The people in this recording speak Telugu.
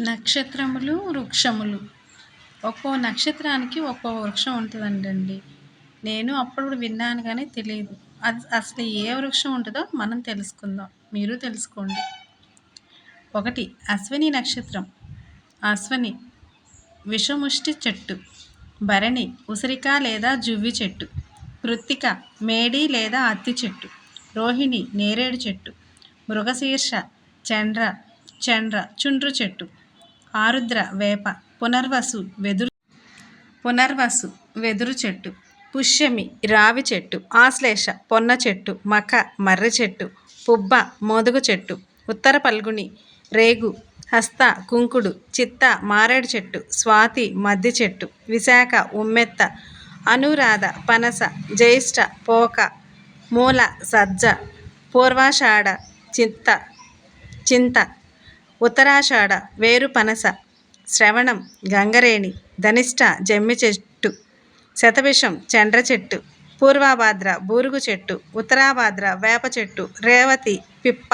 నక్షత్రములు వృక్షములు. ఒక్కో నక్షత్రానికి ఒక్కో వృక్షం ఉంటుందండి నేను అప్పుడు విన్నాను కానీ తెలియదు అది అసలు ఏ వృక్షం ఉంటుందో మనం తెలుసుకుందాం. మీరు తెలుసుకోండి. ఒకటి అశ్విని నక్షత్రం. అశ్విని విషముష్టి చెట్టు. భరణి ఉసిరిక లేదా జువ్వి చెట్టు. కృత్తిక మేడి లేదా అత్తి చెట్టు. రోహిణి నేరేడు చెట్టు. మృగశీర్ష చండ్ర చండ్ర చుండ్రు చెట్టు. ఆరుద్ర వేప పునర్వసు వెదురు పునర్వసు వెదురు చెట్టు పుష్యమి రావి చెట్టు ఆశ్లేష పొన్న చెట్టు మఖ మర్రి చెట్టు పుబ్బ మోదుగు చెట్టు ఉత్తర పల్గుని రేగు హస్త కుంకుడు చిత్త మారేడు చెట్టు స్వాతి మద్ది చెట్టు విశాఖ ఉమ్మెత్త అనురాధ పనస జ్యేష్ఠ పోక మూల సజ్జ పూర్వాషాఢ చిత్త చింత ఉత్తరాషాఢ వేరు పనస శ్రవణం గంగరేణి ధనిష్ట జమ్మి చెట్టు శతవిషం చండ్ర చెట్టు పూర్వాభాద్ర బూరుగు చెట్టు ఉత్తరాభాద్ర వేప చెట్టు రేవతి పిప్ప.